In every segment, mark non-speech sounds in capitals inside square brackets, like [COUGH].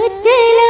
ആറ്റലായ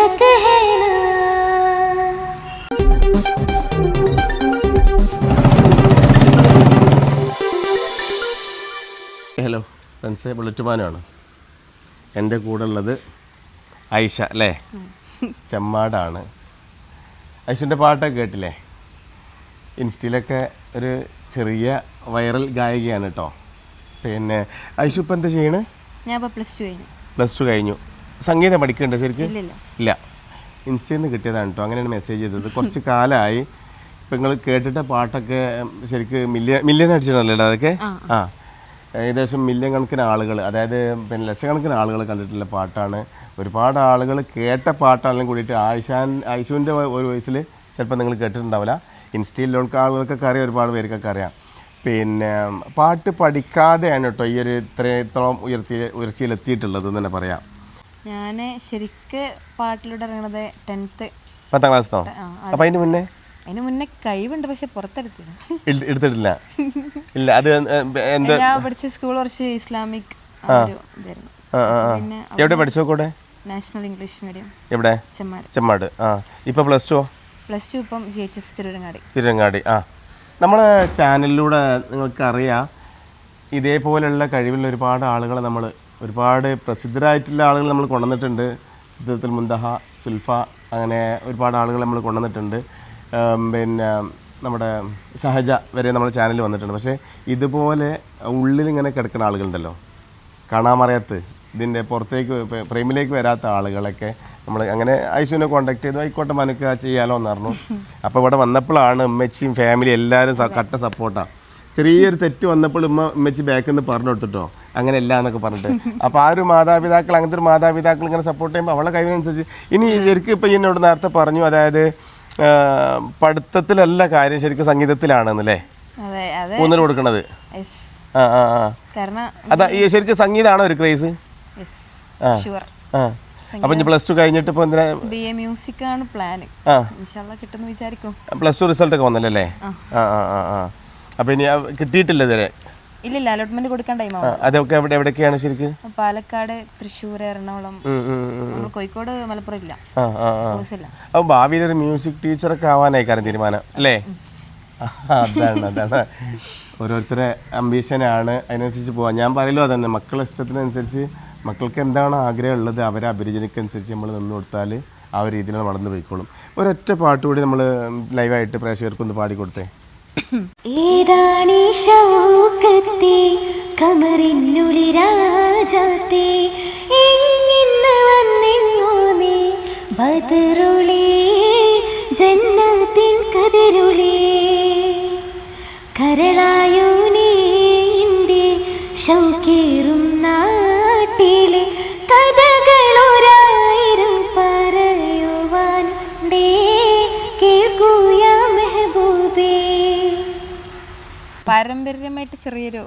धड़क है ना ഹലോ ഫ്രണ്ട്സ് ബുള്ളറ്റ് മാനാണ് എൻ്റെ കൂടെ ഉള്ളത് ഐഷ അല്ലേ ചെമ്മാടാണ് ഐഷൻ്റെ പാട്ടൊക്കെ കേട്ടില്ലേ ഇൻസ്റ്റയിലൊക്കെ ഒരു ചെറിയ വൈറൽ ഗായികയാണ് കേട്ടോ പിന്നെ ഐഷു ഇപ്പം എന്താ ചെയ്യണേ ഞാൻ ഇപ്പോൾ പ്ലസ് ടു കഴിഞ്ഞു പ്ലസ് ടു കഴിഞ്ഞു സംഗീതം പഠിക്കണ്ടോ ശരിക്കും? ഇല്ല ഇൻസ്റ്റയിൽ നിന്ന് കിട്ടിയതാണ് കേട്ടോ. അങ്ങനെയാണ് മെസ്സേജ് ചെയ്തത്. കുറച്ച് കാലമായി ഇപ്പം നിങ്ങൾ കേട്ടിട്ട പാട്ടൊക്കെ ശരിക്ക് മില്യൺ മില്യൺ അടിച്ചിട്ടുണ്ടല്ലോ അതൊക്കെ? ആ ഏകദേശം മില്യൺ കണക്കിന് ആളുകൾ അതായത് പിന്നെ ലക്ഷക്കണക്കിന് ആളുകൾ കണ്ടിട്ടുള്ള പാട്ടാണ്. ഒരുപാട് ആളുകൾ കേട്ട പാട്ടാണെങ്കിലും കൂടിയിട്ട് ആയിഷാൻ ആയിഷുവിന്റെ ഒരു വയസ്സിൽ ചിലപ്പോൾ നിങ്ങൾ കേട്ടിട്ടുണ്ടാവില്ല. ഇൻസ്റ്റയിലുള്ള ആളുകൾക്കൊക്കെ അറിയാം ഒരുപാട് പേർക്കൊക്കെ അറിയാം. പിന്നെ പാട്ട് പഠിക്കാതെയാണ് കേട്ടോ ഈ ഒരു ഇത്രത്തോളം ഉയർത്തി ഉയർച്ചയിലെത്തിയിട്ടുള്ളത് എന്ന് തന്നെ പറയാം. ഞാൻ ശരിക്ക് പാട്ടിലൂടെ ഇറങ്ങണത് ടെൻത്ത്. പത്താം ക്ലാസ്സിനോ അപ്പൊ അതിന് മുന്നേ? അതിന് മുന്നേ കഴിവുണ്ട് പക്ഷെ പുറത്തെടുത്തില്ല. എടുത്തിട്ടില്ല. ഇല്ല അത് എന്താ? ഞാൻ പഠിച്ച സ്കൂൾ കുറച്ച് ഇസ്ലാമിക്. പിന്നെ എവിടെ പഠിച്ചോ കൂടെ നാഷണൽ ഇംഗ്ലീഷ് മീഡിയം. എവിടെ? ചെമ്മാട്. ചെമ്മാട് ആ. ഇപ്പൊ പ്ലസ് ടു? പ്ലസ് ടു ഇപ്പം G H S Tirurangadi Tirurangadi ആ. നമ്മളെ ചാനലിലൂടെ നിങ്ങൾക്കറിയാം ഇതേപോലെയുള്ള കഴിവുള്ള ഒരുപാട് ആളുകളെ നമ്മൾ ഒരുപാട് പ്രസിദ്ധരായിട്ടുള്ള ആളുകൾ നമ്മൾ കൊണ്ടുവന്നിട്ടുണ്ട്. സിദ്ധത്തുൽ മുന്തഹ സുൽഫ അങ്ങനെ ഒരുപാട് ആളുകൾ നമ്മൾ കൊണ്ടുവന്നിട്ടുണ്ട്. പിന്നെ നമ്മുടെ ഷഹജ വരെ നമ്മുടെ ചാനൽ വന്നിട്ടുണ്ട്. പക്ഷേ ഇതുപോലെ ഉള്ളിൽ ഇങ്ങനെ കിടക്കുന്ന ആളുകളുണ്ടല്ലോ. കാണാൻ കാണാമറിയാത്ത് ഇതിന്റെ പുറത്തേക്ക് പ്രേമിലേക്ക് വരാത്ത ആളുകളൊക്കെ നമ്മൾ അങ്ങനെ ഐശുവിനെ കോണ്ടാക്ട് ചെയ്തു. ആയിക്കോട്ടെ മനക്ക് ചെയ്യാലോ എന്ന് പറഞ്ഞു. അപ്പോൾ ഇവിടെ വന്നപ്പോഴാണ് ഉമ്മച്ചിയും ഫാമിലി എല്ലാവരും കട്ട സപ്പോർട്ടാണ് ചെറിയൊരു തെറ്റ് വന്നപ്പോൾ ഉമ്മ ഉമ്മച്ചി ബാക്കിൽ നിന്ന് പറഞ്ഞു കൊടുത്തിട്ടോ. അങ്ങനെ അല്ല എന്നൊക്കെ പറഞ്ഞിട്ട്. അപ്പോൾ ആ ഒരു മാതാപിതാക്കൾ അങ്ങനത്തെ ഒരു മാതാപിതാക്കൾ ഇങ്ങനെ സപ്പോർട്ട് ചെയ്യുമ്പോൾ അവളെ കഴിവിനനുസരിച്ച് ഇനി ശരിക്കും ഇപ്പൊ എന്നോട് നേരത്തെ പറഞ്ഞു അതായത് പഠിത്തത്തിലല്ല കാര്യം ശരിക്കും സംഗീതത്തിലാണെന്നല്ലേ ഊന്നൽ കൊടുക്കണത്. ആ ആ അതാ ഈ ശരിക്കും സംഗീതമാണോ ഒരു ക്രേസ് ആ. അപ്പം പ്ലസ് ടു കഴിഞ്ഞിട്ട് ഇപ്പൊ എന്തിനാ? ബി എ മ്യൂസിക് ആണ് പ്ലാൻ വിചാരിക്കും പ്ലസ് ടു റിസൾട്ട് ഒക്കെ വന്നല്ലേ? ആ. ആ ആ ആ അപ്പൊ ഇനി കിട്ടിയിട്ടില്ല ഇതുവരെ. ഇല്ലില്ല അലോട്ട്മെന്റ് കൊടുക്കാൻ ടൈം ആ, അതൊക്കെ എവിടെ എവിടെയൊക്കെയാണ് ശരിക്കും? പാലക്കാട് തൃശ്ശൂർ എറണാകുളം. നമ്മൾ കോഴിക്കോട് മലപ്പുറം ഇല്ല. ആ ആ അപ്പോൾ ഭാവിയിൽ ഒരു മ്യൂസിക് ടീച്ചറൊക്കെ ആവാനായിക്കാരം തീരുമാനം അല്ലേ? ആ, അതാണ് അതാണ്. ഓരോരുത്തരെ അംബീഷനാണ് അതിനനുസരിച്ച് പോവാം. ഞാൻ പറയലോ അതന്നെ മക്കളുടെ ഇഷ്ടത്തിനനുസരിച്ച് മക്കൾക്ക് എന്താണ് ആഗ്രഹം ഉള്ളത് അവരെ അഭിരുചിക്കനുസരിച്ച് നമ്മൾ നിന്ന് കൊടുത്താൽ ആ ഒരു രീതിയിൽ വളർന്നു പോയിക്കോളും. ഒരൊറ്റ പാട്ട് കൂടി നമ്മൾ ലൈവായിട്ട് പ്രേക്ഷകർക്കൊന്ന് പാടിക്കൊടുത്തേ. ഏതാണീ ശൗക്കത്തെ? കമറിനുളി രാജത്തെ. എങ്ങിന്ന് കതിരുളി. കരളായോ നീ എന്റെ ശൗക്കേറും നാട്ടിലെ കഥകളൊരായിരം പാരമ്പര്യമായിട്ട് ചെറിയൊരു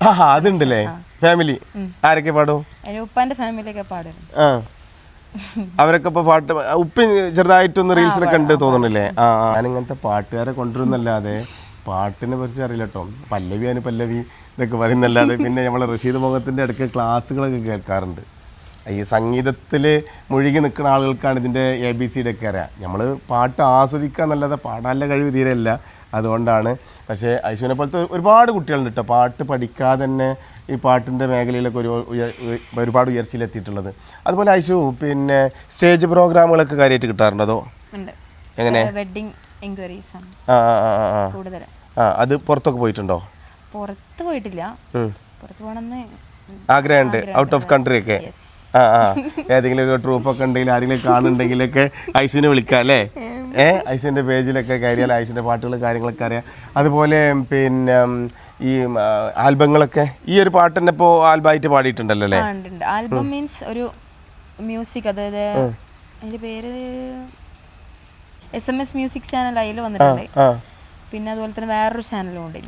ആ. അതുണ്ടല്ലേ ഫാമിലി ആരൊക്കെ പാടും? എന്റെ ഉപ്പാന്റെ ഫാമിലിയൊക്കെ പാടുന്നു ആ. അവരൊക്കെ ഇപ്പൊ പാട്ട് ഉപ്പി ചെറുതായിട്ടൊന്ന് റീൽസിലൊക്കെ ഉണ്ട് തോന്നുന്നില്ലേ ആ ഞാനിങ്ങനത്തെ പാട്ടുകാരെ കൊണ്ടുവരുന്നല്ലാതെ പാട്ടിനെ കുറിച്ച് അറിയില്ല കേട്ടോ പല്ലവി അനു പല്ലവി ഇതൊക്കെ പറയുന്നല്ലാതെ പിന്നെ നമ്മളെ റഷീദ് മുഖത്തിന്റെ അടുക്ക ക്ലാസ്സുകളൊക്കെ കേൾക്കാറുണ്ട്. ഈ സംഗീതത്തിൽ മുഴുകി നിൽക്കുന്ന ആളുകൾക്കാണ് ഇതിന്റെ എ ബി സിയുടെ ഒക്കെ അറിയാം. നമ്മൾ പാട്ട് ആസ്വദിക്കുക എന്നല്ലാതെ പാടാനുള്ള കഴിവ് തീരെയല്ല. അതുകൊണ്ടാണ്. പക്ഷേ ഐശുവിനെ പോലത്തെ ഒരുപാട് കുട്ടികളുണ്ട് കേട്ടോ പാട്ട് പഠിക്കാതെ തന്നെ ഈ പാട്ടിന്റെ മേഖലയിലൊക്കെ ഒരു ഒരുപാട് ഉയർച്ചയിലെത്തിയിട്ടുള്ളത്. അതുപോലെ ഐശു പിന്നെ സ്റ്റേജ് പ്രോഗ്രാമുകളൊക്കെ കാര്യമായിട്ട് കിട്ടാറുണ്ടോ അതോ? എങ്ങനെ? വെഡിങ് എൻക്വയറീസ് ആ ആ ആ ആ, ആ. കൂടുതൽ ആ അത് പുറത്തൊക്കെ പോയിട്ടുണ്ടോ? പുറത്ത് പോയിട്ടില്ല. പുറത്ത് പോകണമെന്ന് ആഗ്രഹമുണ്ട്. ഔട്ട് ഓഫ് കൺട്രി ഒക്കെ. ആ ആ. ഏതെങ്കിലും ട്രൂപ്പൊക്കെ ഉണ്ടെങ്കിൽ ആരെങ്കിലും കാണുന്നുണ്ടെങ്കിലൊക്കെ ഐശുവിനെ വിളിക്കാം അല്ലേ? ഏ ഐശുവിന്റെ പേജിലൊക്കെ കയറിയാൽ ഐശുവിന്റെ പാട്ടുകൾ കാര്യങ്ങളൊക്കെ അറിയാം. അതുപോലെ പിന്നെ ഈ ആൽബങ്ങളൊക്കെ. ഈ ഒരു പാട്ടിന്റെ ഇപ്പോൾ ആൽബമായിട്ട് പാടിയിട്ടുണ്ടല്ലോ അല്ലേ? ആൽബം മീൻസ് ഒരു മ്യൂസിക് അതായത് അതിന്റെ പേര് S M S music channel അതിൽ വന്നിട്ടുണ്ട്. പിന്നെ അതുപോലെ തന്നെ വേറൊരു ചാനലും ഉണ്ട്.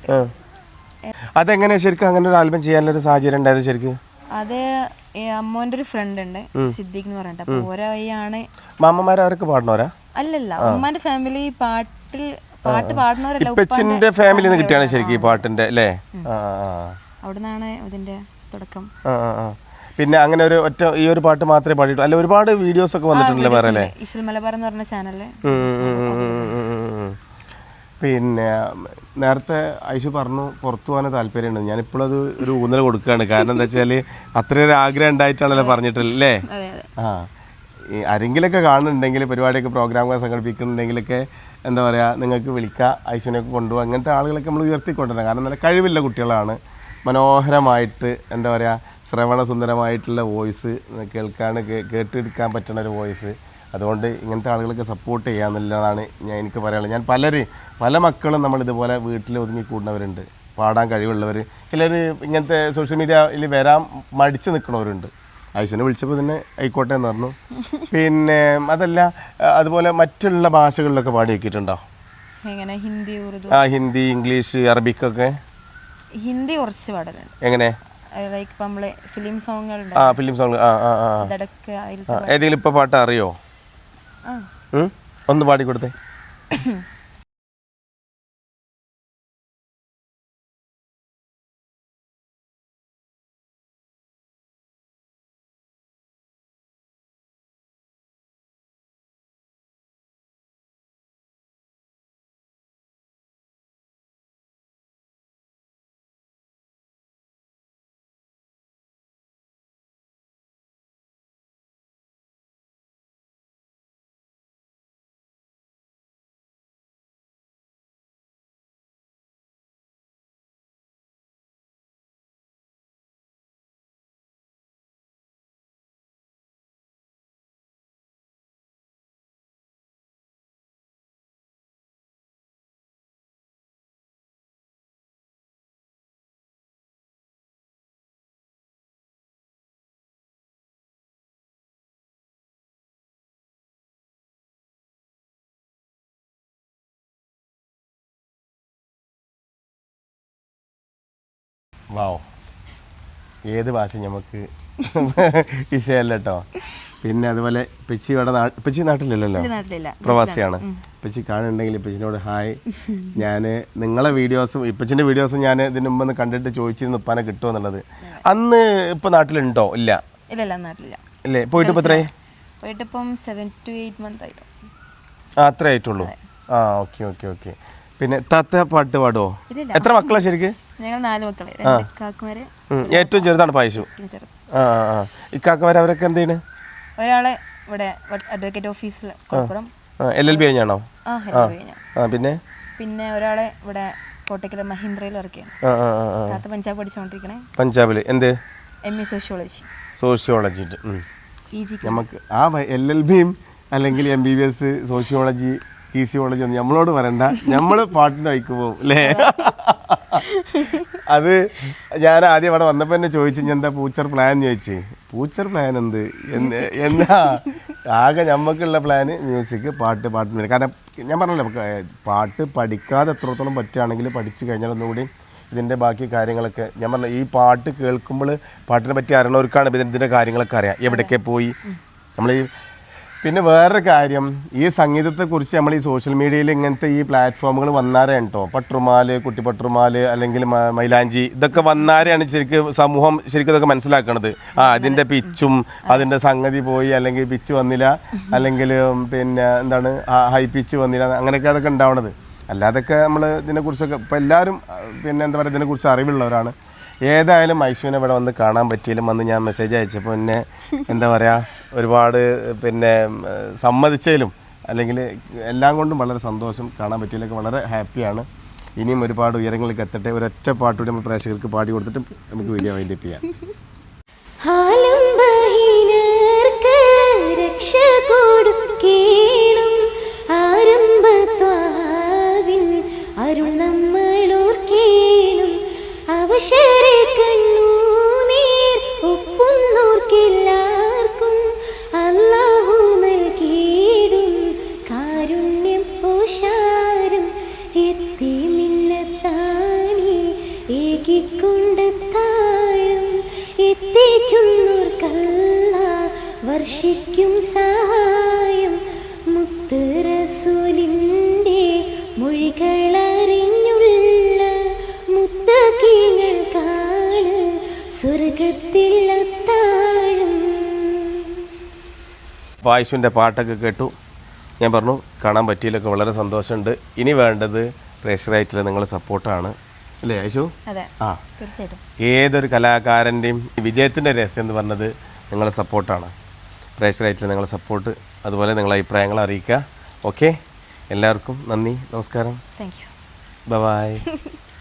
അതെങ്ങനെ ശരിക്കും അങ്ങനെ ഒരു ആൽബം ചെയ്യാനുള്ളൊരു സാഹചര്യം ഉണ്ടായത് ശരിക്കും? അത് അമ്മോന്റെ ഒരു ഫ്രണ്ട് ഉണ്ട് സിദ്ദിഖ് എന്ന് പറഞ്ഞിട്ട്. അപ്പൊ മാമ്മമാർ അവരൊക്കെ പാടണോരാ അല്ലല്ല ഉമ്മാന്റെ ഫാമിലി പാട്ടിൽ പാട്ട് പാടുന്നവരല്ല ഉപ്പച്ചിന്റെ ഫാമിലി നിന്ന് കിട്ടിയാണ് ശരിക്കും ഈ പാട്ടിന്റെ അല്ലേ? ആ ആ. അവിടെ നിന്നാണ് ഇതിന്റെ തുടക്കം പിന്നെ അങ്ങനെ ഒരു ഒറ്റ ഈ ഒരു പാട്ട് മാത്രമേ പാടിയിട്ടുള്ളൂ. അല്ല ഒരുപാട് വീഡിയോസ് ഒക്കെ വന്നിട്ടുണ്ടല്ലോ വേറെ അല്ലേ? ഇഷൽ മലബാർ എന്ന് പറഞ്ഞ ചാനലിൽ. പിന്നെ നേരത്തെ ഐഷു പറഞ്ഞു പുറത്തു പോകാൻ താല്പര്യമുണ്ട്. ഞാനിപ്പോഴും അത് ഒരു ഊന്നൽ കൊടുക്കുകയാണ്. കാരണം എന്താ വെച്ചാൽ ഒരു ആഗ്രഹം ഉണ്ടായിട്ടാണല്ലോ പറഞ്ഞിട്ടല്ലേ ആ. ആരെങ്കിലൊക്കെ കാണുന്നുണ്ടെങ്കിൽ പരിപാടിയൊക്കെ പ്രോഗ്രാമുകൾ സംഘടിപ്പിക്കുന്നുണ്ടെങ്കിലൊക്കെ എന്താ പറയുക നിങ്ങൾക്ക് വിളിക്കുക ഐശ്വര്യനൊക്കെ കൊണ്ടുപോകുക അങ്ങനത്തെ ആളുകളൊക്കെ നമ്മൾ ഉയർത്തിക്കൊണ്ടുവരണം കാരണം നല്ല കഴിവുള്ള കുട്ടികളാണ്. മനോഹരമായിട്ട് എന്താ പറയുക ശ്രവണ സുന്ദരമായിട്ടുള്ള വോയിസ് കേൾക്കാൻ കേട്ടെടുക്കാൻ പറ്റുന്ന ഒരു വോയിസ് അതുകൊണ്ട് ഇങ്ങനത്തെ ആളുകളൊക്കെ സപ്പോർട്ട് ചെയ്യുക എന്നുള്ളതാണ് ഞാൻ എനിക്ക് പറയാനുള്ളത്. ഞാൻ പലര് പല മക്കളും നമ്മൾ ഇതുപോലെ വീട്ടിൽ ഒതുങ്ങി കൂടുന്നവരുണ്ട്. പാടാൻ കഴിവുള്ളവർ ചിലർ ഇങ്ങനത്തെ സോഷ്യൽ മീഡിയയിൽ വരാൻ മടിച്ച് നിൽക്കുന്നവരുണ്ട്. ആയിഷനെ വിളിച്ചപ്പോൾ തന്നെ ആയിക്കോട്ടെ എന്ന് പറഞ്ഞു. പിന്നെ അതല്ല അതുപോലെ മറ്റുള്ള ഭാഷകളിലൊക്കെ പാടി വെക്കിയിട്ടുണ്ടോ എങ്ങനെ? ഹിന്ദി ഉറുദു? ആ ഹിന്ദി ഇംഗ്ലീഷ് അറബിക്കൊക്കെ? ഹിന്ദി കുറച്ച് പാടലുണ്ട്. എങ്ങനെ? ലൈക്ക് ഇപ്പൊ നമ്മളെ ഫിലിം സോങ്ങുകളുണ്ട് ആ ഫിലിം സോങ് ആ ആ ആ ഏതെങ്കിലും ഇപ്പോൾ പാട്ട് അറിയോ? ആ പാടി ഒന്ന് [COUGHS] വാവ്. ഏത് ഭാഷ നമുക്ക് വിഷയമല്ല കേട്ടോ പിന്നെ അതുപോലെ പിച്ചി ഇവിടെ പിച്ചി നാട്ടിലില്ലല്ലോ? പ്രവാസിയാണ്. പിച്ചി കാണുന്നുണ്ടെങ്കിൽ ഇപ്പച്ചിനോട് ഹായ്. ഞാൻ നിങ്ങളെ വീഡിയോസും ഇപ്പച്ചിന്റെ വീഡിയോസും ഞാൻ ഇതിനു മുമ്പ് കണ്ടിട്ട് ചോദിച്ചിരുന്നു ഉപ്പാനെ കിട്ടുമോ എന്നുള്ളത്. അന്ന് ഇപ്പൊ നാട്ടിലുണ്ടോ? ഇല്ല. ഇല്ലേ പോയിട്ട് ഇപ്പം ആ അത്രേ ആയിട്ടുള്ളൂ. ആ ഓക്കെ ഓക്കെ ഓക്കെ. പിന്നെ താത്ത പാട്ട് പാടുമോ. എത്ര മക്കളാ ശരിക്ക്? ഞങ്ങൾ നാല് മക്കളെ രണ്ട് ഏറ്റവും ചെറുതാണ് ഏറ്റവും ആ ആ ആ. അവരൊക്കെ എന്ത് ചെയ്യണ്? ഒരാളെ ഇവിടെ അഡ്വക്കേറ്റ് ഓഫീസിൽ എൽ എൽ ബി കഴിഞ്ഞാണോ? ആ പിന്നെ? പിന്നെ ഒരാളെ ഇവിടെ കോട്ടയ്ക്കൽ മഹീന്ദ്രയിൽ വർക്ക് ചെയ്യണം. താത്ത പഞ്ചാബ് പഠിച്ചുകൊണ്ടിരിക്കണേ പഞ്ചാബിൽ എന്ത്? എം എ സോഷ്യോളജി സോഷ്യോളജി നമുക്ക് ആ എൽ എൽ ബിയും അല്ലെങ്കിൽ M B B S sociology physiology ഒന്നും നമ്മളോട് പറയണ്ട. നമ്മൾ പാട്ടിന് പോകും അല്ലേ അത് ഞാൻ ആദ്യം അവിടെ വന്നപ്പോൾ എന്നെ ചോദിച്ചു ഞാൻ എന്താ പൂച്ചർ പ്ലാൻ ചോദിച്ചു. പൂച്ചർ പ്ലാൻ എന്ത്? എന്ന് എന്നാ ആകെ നമുക്കുള്ള പ്ലാന് മ്യൂസിക് പാട്ട് പാട്ട് കാരണം ഞാൻ പറഞ്ഞല്ലോ പാട്ട് പഠിക്കാതെ എത്രത്തോളം പറ്റുകയാണെങ്കിൽ പഠിച്ചു കഴിഞ്ഞാൽ ഒന്നുകൂടി ഇതിന്റെ ബാക്കി കാര്യങ്ങളൊക്കെ ഞാൻ പറഞ്ഞ ഈ പാട്ട് കേൾക്കുമ്പോൾ പാട്ടിനെ പറ്റി അറിയണവർക്കാണ് ഇതിന്റെ ഇതിന്റെ കാര്യങ്ങളൊക്കെ അറിയാം. എവിടെയൊക്കെ പോയി? നമ്മൾ ഈ പിന്നെ വേറൊരു കാര്യം ഈ സംഗീതത്തെക്കുറിച്ച് നമ്മൾ ഈ സോഷ്യൽ മീഡിയയിൽ ഇങ്ങനത്തെ ഈ പ്ലാറ്റ്ഫോമുകൾ വന്നാറേ കേട്ടോ പട്ടുമാൽ കുട്ടിപ്പട്ടുമാൽ അല്ലെങ്കിൽ മൈലാഞ്ചി ഇതൊക്കെ വന്നാരെയാണ് ശരിക്കും സമൂഹം ശരിക്കും ഇതൊക്കെ മനസ്സിലാക്കണത്? ആ അതിന്റെ പിച്ചും അതിന്റെ സംഗതി പോയി അല്ലെങ്കിൽ പിച്ച് വന്നില്ല അല്ലെങ്കിൽ പിന്നെ എന്താണ് ഹൈ പിച്ച് വന്നില്ല അങ്ങനെയൊക്കെ അതൊക്കെ ഉണ്ടാവണത്. അല്ലാതൊക്കെ നമ്മൾ ഇതിനെക്കുറിച്ചൊക്കെ ഇപ്പോൾ എല്ലാവരും പിന്നെ എന്താ പറയുക ഇതിനെക്കുറിച്ച് അറിവുള്ളവരാണ്. ഏതായാലും ഐശുവിനെ ഇവിടെ വന്ന് കാണാൻ പറ്റിയാലും വന്ന് ഞാൻ മെസ്സേജ് അയച്ചപ്പോൾ എന്നെ എന്താ പറയുക ഒരുപാട് പിന്നെ സമ്മതിച്ചതിലും അല്ലെങ്കിൽ എല്ലാം കൊണ്ടും വളരെ സന്തോഷം കാണാൻ പറ്റിയതിലൊക്കെ വളരെ ഹാപ്പിയാണ് ഇനിയും ഒരുപാട് ഉയരങ്ങളിലേക്ക് എത്തട്ടെ. ഒരൊറ്റ പാട്ടുകൂടി നമ്മൾ പ്രേക്ഷകർക്ക് പാടി കൊടുത്തിട്ട് നമുക്ക് വീഡിയോ വൈൻഡപ്പ് ചെയ്യാം. ഏകിക്കൊണ്ടെത്താഴും എത്തിക്കുന്നോർക്കല്ല വർഷിക്കും സഹായം. മുത്ത് റസൂലിന്റെ മൊഴികളറിഞ്ഞുള്ള മുത്തകീങ്ങൾ കാണ് സ്വർഗത്തിൽ അത്താഴും. അപ്പോൾ പാട്ടൊക്കെ കേട്ടു. ഞാൻ പറഞ്ഞു കാണാൻ പറ്റിയില്ലൊക്കെ വളരെ സന്തോഷമുണ്ട്. ഇനി വേണ്ടത് പ്രേക്ഷകരായിട്ടുള്ള നിങ്ങളുടെ സപ്പോർട്ടാണ് അല്ലേ ഐശു? അതെ ആ. തീർച്ചയായിട്ടും. ഏതൊരു കലാകാരന്റെയും വിജയത്തിന്റെ രഹസ്യം എന്ന് പറഞ്ഞത് നിങ്ങളുടെ സപ്പോർട്ടാണ്. പ്രേക്ഷകരായിട്ടുള്ള നിങ്ങളുടെ സപ്പോർട്ട് അതുപോലെ നിങ്ങളുടെ അഭിപ്രായങ്ങൾ അറിയിക്കുക. ഓക്കെ? എല്ലാവർക്കും നന്ദി നമസ്കാരം. Thank you by. [LAUGHS]